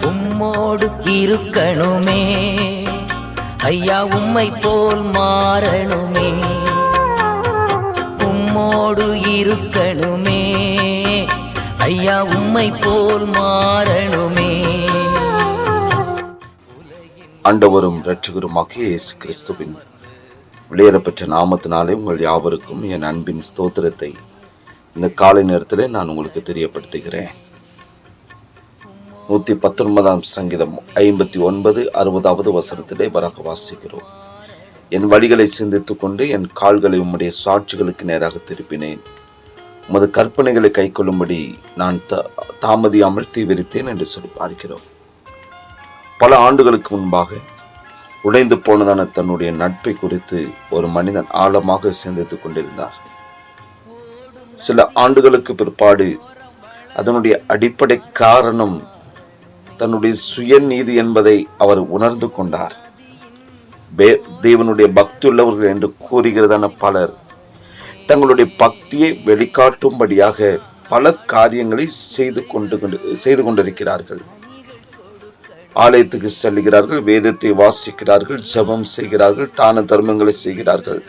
உம்மோடு இருக்கணுமே. ஐயா உம்மை போல் மாறணுமே. உம்மோடு இருக்கணுமே. ஐயா உம்மை போல் மாறணுமே. ஆண்டவரும் இரட்சகருமாகிய இயேசு கிறிஸ்துவின் வெளியேறப்பெற்ற நாமத்தினாலே உங்கள் யாவருக்கும் என் அன்பின் ஸ்தோத்திரத்தை. இந்த காலை நேரத்தில் நான் உங்களுக்கு தெரியப்படுத்துகிறேன். நூற்றி பத்தொன்பதாம் சங்கீதம் ஐம்பத்தி ஒன்பது அறுபதாவது வசனத்திலே வரக வாசிக்கிறோம். என் வழிகளை சிந்தித்து கொண்டு என் கால்களை உம்முடைய சாட்சிகளுக்கு நேராக திருப்பினேன். உமது கற்பனைகளை கைக்கொள்ளும்படி நான் த தாமதியாமல் தீவிரித்தேன் என்று சொல்லி பார்க்கிறோம். பல ஆண்டுகளுக்கு முன்பாக உடைந்து போனதான தன்னுடைய நட்பை குறித்து ஒரு மனிதன் ஆழமாக சிந்தித்துக் கொண்டிருந்தார். சில ஆண்டுகளுக்கு பிற்பாடு அதனுடைய அடிப்படை காரணம் தன்னுடைய சுயநீதி என்பதை அவர் உணர்ந்து கொண்டார். தேவனுடைய பக்தி உள்ளவர்கள் என்று கூறுகிறதான பலர் தங்களுடைய பக்தியை வெளிக்காட்டும்படியாக பல காரியங்களை செய்து கொண்டு செய்து கொண்டிருக்கிறார்கள். ஆலயத்துக்கு செல்கிறார்கள் வேதத்தை வாசிக்கிறார்கள் ஜெபம் செய்கிறார்கள் தான தர்மங்களை செய்கிறார்கள்.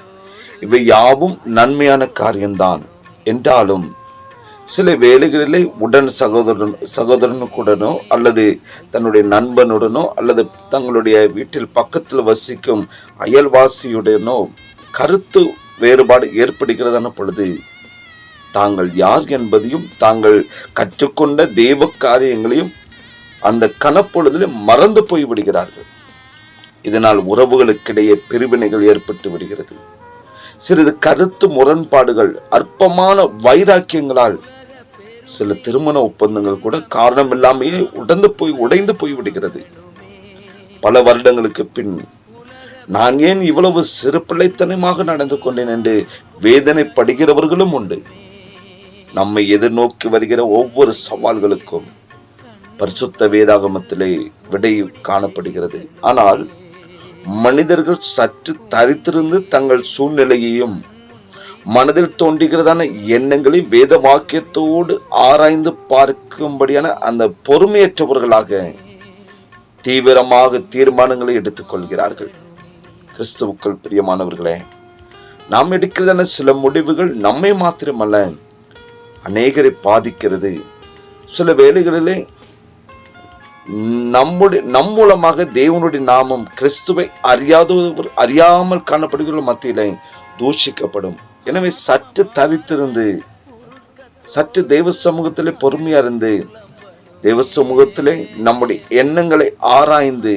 இவை யாவும் நன்மையான காரியம்தான். என்றாலும் சில வேலைகளிலே உடன் சகோதரன் சகோதரனுக்குடனோ அல்லது தன்னுடைய நண்பனுடனோ அல்லது தங்களுடைய வீட்டில் பக்கத்தில் வசிக்கும் அயல்வாசியுடனோ கருத்து வேறுபாடு ஏற்படுகிறதான பொழுது தாங்கள் யார் என்பதையும் தாங்கள் கற்றுக்கொண்ட தெய்வ காரியங்களையும் அந்த கனப்பொழுதில் மறந்து போய் விடுகிறார்கள். இதனால் உறவுகளுக்கிடையே பிரிவினைகள் ஏற்பட்டு விடுகிறது. சிறிது கருத்து முரண்பாடுகள் அற்பமான வைராக்கியங்களால் சில திருமண ஒப்பந்தங்கள் கூட காரணம் இல்லாமையே உடந்து போய் உடைந்து போய் விடுகிறது. பல வருடங்களுக்கு பின் நான் ஏன் இவ்வளவு சிறு பிள்ளைத்தனமாக நடந்து கொண்டேன் என்று வேதனைப்படுகிறவர்களும் உண்டு. நம்மை எதிர்நோக்கி வருகிற ஒவ்வொரு சவால்களுக்கும் பரிசுத்த வேதாகமத்திலே விடை காணப்படுகிறது. ஆனால் மனிதர்கள் சற்று தரித்திருந்து தங்கள் சூழ்நிலையையும் மனதில் தோன்றுகிறதான எண்ணங்களையும் வேத வாக்கியத்தோடு ஆராய்ந்து பார்க்கும்படியான அந்த பொறுமையற்றவர்களாக தீவிரமாக தீர்மானங்களை எடுத்துக்கொள்கிறார்கள் கிறிஸ்துவுக்கள் பிரியமானவர்களே நாம் எடுக்கிறதான சில முடிவுகள் நம்மை மாத்திரமல்ல அநேகரை பாதிக்கிறது. சில வேலைகளிலே நம்முடைய நம் மூலமாக தேவனுடைய நாமம் கிறிஸ்துவை அறியாதவர் அறியாமல் காணப்படுகிற மத்தியில் தூஷிக்கப்படும். எனவே சற்று தரித்திருந்து சற்று தெய்வ சமூகத்திலே பொறுமையா இருந்து தெய்வ சமூகத்திலே நம்முடைய எண்ணங்களை ஆராய்ந்து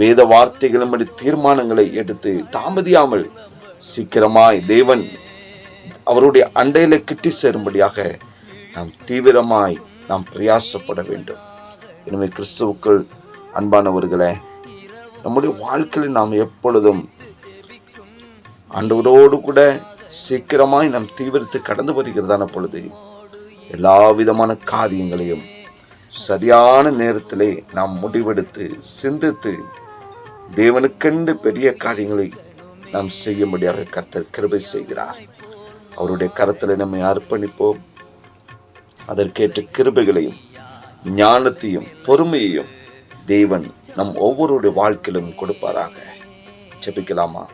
வேத வார்த்தைகளின்படி தீர்மானங்களை எடுத்து தாமதியாமல் சீக்கிரமாய் தேவன் அவருடைய அண்டையில கிட்டி சேரும்படியாக நாம் தீவிரமாய் நாம் பிரயாசப்பட வேண்டும். எனவே கிறிஸ்துவுக்குள் அன்பானவர்களே நம்முடைய வாழ்க்கையில் நாம் எப்பொழுதும் ஆண்டவரோடு கூட சீக்கிரமாய் நாம் தீவிரத்து கடந்து வருகிறதான பொழுது எல்லா விதமான காரியங்களையும் சரியான நேரத்திலே நாம் முடிவெடுத்து சிந்தித்து தேவனுக்கென்று பெரிய காரியங்களை நாம் செய்யும்படியாக கர்த்தர் கிருபை செய்கிறார். அவருடைய கரத்தில் நம்மை அர்ப்பணிப்போம். அதற்கேற்ற கிருபைகளையும் ஞானத்தையும் பொறுமையையும் தேவன் நம் ஒவ்வொருடைய வாழ்க்கையிலும் கொடுப்பாராக. ஜெபிக்கலாமா?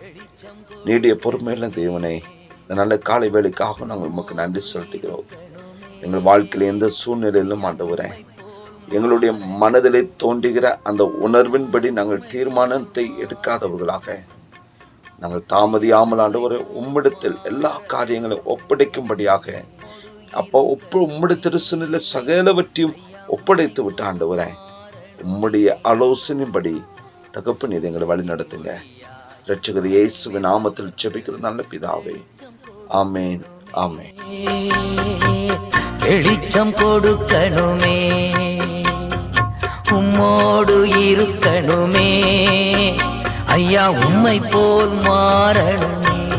நீடிய பொறுமையில தேவனே இந்த நல்ல காலை வேலைக்காக நாங்கள் உமக்கு நன்றி செலுத்துகிறோம். எங்கள் வாழ்க்கையில் எந்த சூழ்நிலையிலும் ஆண்டவரேன் எங்களுடைய மனதிலே தோன்றுகிற அந்த உணர்வின்படி நாங்கள் தீர்மானத்தை எடுக்காதவர்களாக நாங்கள் தாமதியாமல் ஆண்டவரை உம்மிடத்தில் எல்லா காரியங்களையும் ஒப்படைக்கும்படியாக அப்போ ஒப்பு உம்முடைய திருசனில் சகலவற்றையும் ஒப்படைத்து விட்ட ஆண்டவரே உம்முடைய ஆலோசனைப்படி தகப்பு நீர் எங்களை வழி நடத்துங்க. ரட்சகர் இயேசுவின் நாமத்தில் ஜெபிக்கிற நல்ல பிதாவே. ஆமேன் ஆமேன். வெளிச்சம் கொடுக்கணுமே உம்மோடு இருக்கணுமே. ஐயா உம்மை போல் மாறணுமே.